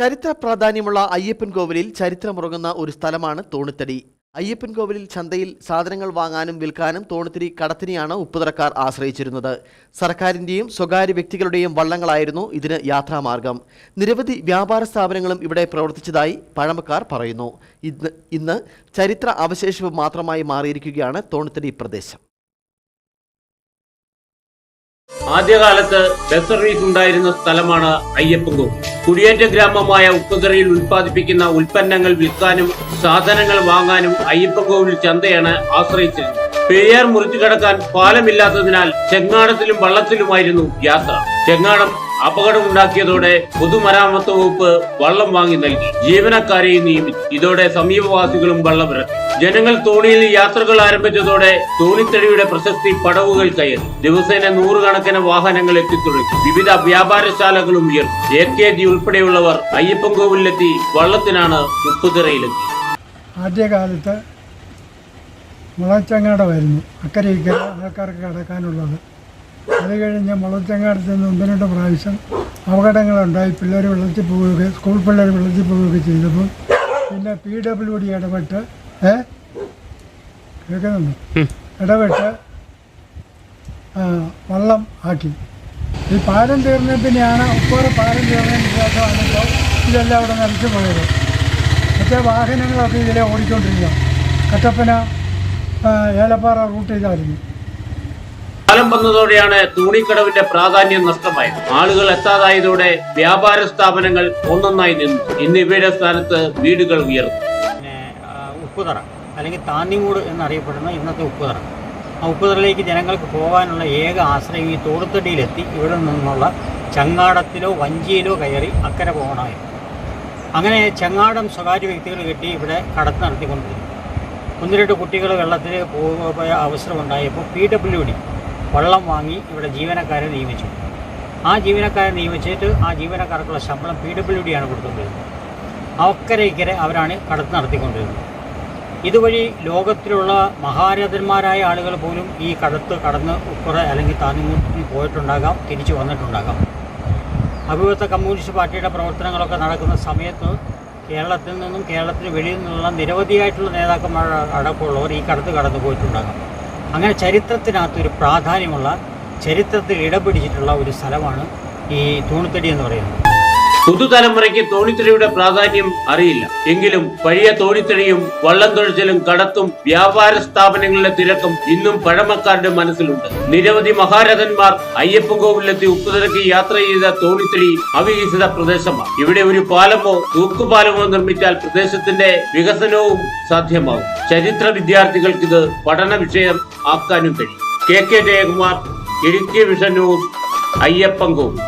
ചരിത്ര പ്രാധാന്യമുള്ള അയ്യപ്പൻ കോവിലിൽ ചരിത്രമുറങ്ങുന്ന ഒരു സ്ഥലമാണ് തോണിത്തടി. അയ്യപ്പൻ കോവിലിൽ ചന്തയിൽ സാധനങ്ങൾ വാങ്ങാനും വിൽക്കാനും തോണിത്തിരി കടത്തിനെയാണ് ഉപ്പുതറക്കാർ ആശ്രയിച്ചിരുന്നത്. സർക്കാരിന്റെയും സ്വകാര്യ വ്യക്തികളുടെയും വള്ളങ്ങളായിരുന്നു ഇതിന് യാത്രാമാർഗം. നിരവധി വ്യാപാര സ്ഥാപനങ്ങളും ഇവിടെ പ്രവർത്തിച്ചതായി പഴമക്കാർ പറയുന്നു. ഇന്ന് ഇന്ന് ചരിത്ര അവശേഷിപ്പ് മാത്രമായി മാറിയിരിക്കുകയാണ് തോണിത്തടി പ്രദേശം. ആദ്യകാലത്ത് ബസ് സർവീസ് ഉണ്ടായിരുന്ന സ്ഥലമാണ് അയ്യപ്പൻകോവിൽ കുടിയേറ്റ ഗ്രാമമായ ഉപ്പുതറയിൽ ഉൽപ്പാദിപ്പിക്കുന്ന ഉൽപ്പന്നങ്ങൾ വിൽക്കാനും സാധനങ്ങൾ വാങ്ങാനും അയ്യപ്പൻകോവിൽ ചന്തയാണ് ആശ്രയിച്ചിരുന്നത്. പെരിയാർ മുറിച്ചു കടക്കാൻ പാലമില്ലാത്തതിനാൽ ചെങ്ങാടത്തിലും വള്ളത്തിലുമായിരുന്നു യാത്ര. ചെങ്ങാടം അപകടമുണ്ടാക്കിയതോടെ പൊതുമരാമത്ത് വകുപ്പ് വള്ളം വാങ്ങി നൽകി. ജീവനക്കാരെയും നിയമിച്ചു. ഇതോടെ സമീപവാസികളും വള്ളമിറക്കി ജനങ്ങൾ തോണിയിൽ യാത്രകൾ ആരംഭിച്ചതോടെ തോണിത്തടിയുടെ പ്രശസ്തി പടവുകൾ കയറി. ദിവസേന നൂറുകണക്കിന് വാഹനങ്ങൾ എത്തിത്തുടങ്ങി. വിവിധ വ്യാപാരശാലകളും ഉയർന്നു. എ കെ ജി ഉൾപ്പെടെയുള്ളവർ അയ്യപ്പൻ കോവിലെത്തി വള്ളത്തിനാണ് ഉപ്പുതിറയിലെത്തി ആദ്യകാലത്ത് മുളച്ചങ്ങാടമായിരുന്നു. അക്കരെ ഇക്കരെ ആൾക്കാർക്ക് കടക്കാനുള്ളത്. അത് കഴിഞ്ഞ് മുളച്ചങ്ങാടത്ത് നിന്ന് ഒന്ന് രണ്ട് പ്രാവശ്യം അപകടങ്ങളുണ്ടായി. പിള്ളേർ വെള്ളത്തിൽ പോവുകയൊക്കെ സ്കൂൾ പിള്ളേർ വെള്ളത്തിൽ പോവുകയൊക്കെ ചെയ്തപ്പോൾ പിന്നെ പി ഡബ്ല്യു ഡി ഇടപെട്ട് ഏ? കേൾക്കുന്നുണ്ട്? ഇടപെട്ട് വള്ളം ആക്കി. ഈ പാലം തീർന്ന പിന്നെയാണ് ഉപ്പോറ പാലം തീർന്നതിന് ശേഷം ഇപ്പോൾ ഇതെല്ലാം അവിടെ നിറച്ചു പോയത്. മറ്റേ വാഹനങ്ങളൊക്കെ ഇതിലെ ഓടിക്കൊണ്ടിരിക്കുക കട്ടപ്പന ഏലപ്പാറ റൂട്ട് ഇതായിരുന്നു കാലം വന്നതോടെയാണ് തൂണിക്കടവിന്റെ പ്രാധാന്യം നഷ്ടമായത്. ആളുകൾ എത്താതായതോടെ വ്യാപാര സ്ഥാപനങ്ങൾ ഒന്നൊന്നായി നിന്നു. ഇന്ന് ഇവയുടെ സ്ഥാനത്ത് വീടുകൾ ഉയർന്നു. ഉപ്പുതറ അല്ലെങ്കിൽ താന്നിമൂട് എന്നറിയപ്പെടുന്ന ഇന്നത്തെ ഉപ്പുതറ. ആ ഉപ്പുതറയിലേക്ക് ജനങ്ങൾക്ക് പോകാനുള്ള ഏക ആശ്രയം ഈ തോടുത്തടിയിലെത്തി ഇവിടെ നിന്നുള്ള ചങ്ങാടത്തിലോ വഞ്ചിയിലോ കയറി അക്കരെ പോകണമായിരുന്നു അങ്ങനെ ചങ്ങാടം സ്വകാര്യ വ്യക്തികൾ കെട്ടി ഇവിടെ കടത്ത് നടത്തിക്കൊണ്ടിരുന്നു. ഒന്ന് കുട്ടികൾ വെള്ളത്തിൽ പോയ അവസരമുണ്ടായപ്പോൾ പി ഡബ്ല്യു ഡി വള്ളം വാങ്ങി ഇവിടെ ജീവനക്കാരെ നിയമിച്ചു. ആ ജീവനക്കാരെ നിയമിച്ചിട്ട് ആ ജീവനക്കാർക്കുള്ള ശമ്പളം പി ഡബ്ല്യു ഡി ആണ് കൊടുത്തുകൊണ്ടിരുന്നത്. അവക്കരെ ഇക്കരെ അവരാണ് കടത്ത് നടത്തിക്കൊണ്ടിരുന്നത്. ഇതുവഴി ലോകത്തിലുള്ള മഹാരഥന്മാരായ ആളുകൾ പോലും ഈ കടത്ത് കടന്ന് കുറേ അല്ലെങ്കിൽ താന്നിമൂട്ടിൽ പോയിട്ടുണ്ടാകാം തിരിച്ചു വന്നിട്ടുണ്ടാകാം. അഭിവൃദ്ധ കമ്മ്യൂണിസ്റ്റ് പാർട്ടിയുടെ പ്രവർത്തനങ്ങളൊക്കെ നടക്കുന്ന സമയത്ത് കേരളത്തിൽ നിന്നും കേരളത്തിന് വെളിയിൽ നിന്നുള്ള നിരവധിയായിട്ടുള്ള നേതാക്കന്മാർ അടക്കമുള്ളവർ ഈ കടത്ത് കടന്നു പോയിട്ടുണ്ടാകാം അങ്ങനെ ചരിത്രത്തിനകത്ത് ഒരു പ്രാധാന്യമുള്ള ചരിത്രത്തിൽ ഇടപിടിച്ചിട്ടുള്ള ഒരു സ്ഥലമാണ് ഈ തൂണുത്തടി എന്ന് പറയുന്നത്. പുതുതലമുറയ്ക്ക് തോണിത്തടിയുടെ പ്രാധാന്യം അറിയില്ല. എങ്കിലും പഴയ തോണിത്തടിയും വള്ളം തുഴച്ചിലും കടത്തും വ്യാപാര സ്ഥാപനങ്ങളിലെ തിരക്കും ഇന്നും പഴമക്കാരുടെ മനസ്സിലുണ്ട്. നിരവധി മഹാരഥന്മാർ അയ്യപ്പൻകോവിലെത്തി ഉപ്പുതിരക്ക് യാത്ര ചെയ്ത തോണിത്തടി അവികസിത പ്രദേശമാണ്. ഇവിടെ ഒരു പാലമോ തൂക്കുപാലമോ നിർമ്മിച്ചാൽ പ്രദേശത്തിന്റെ വികസനവും സാധ്യമാവും. ചരിത്ര വിദ്യാർത്ഥികൾക്ക് ഇത് പഠന വിഷയം ആക്കാനും കഴിയും. K K Jayakumar Idukki vision news Ayyappankovil.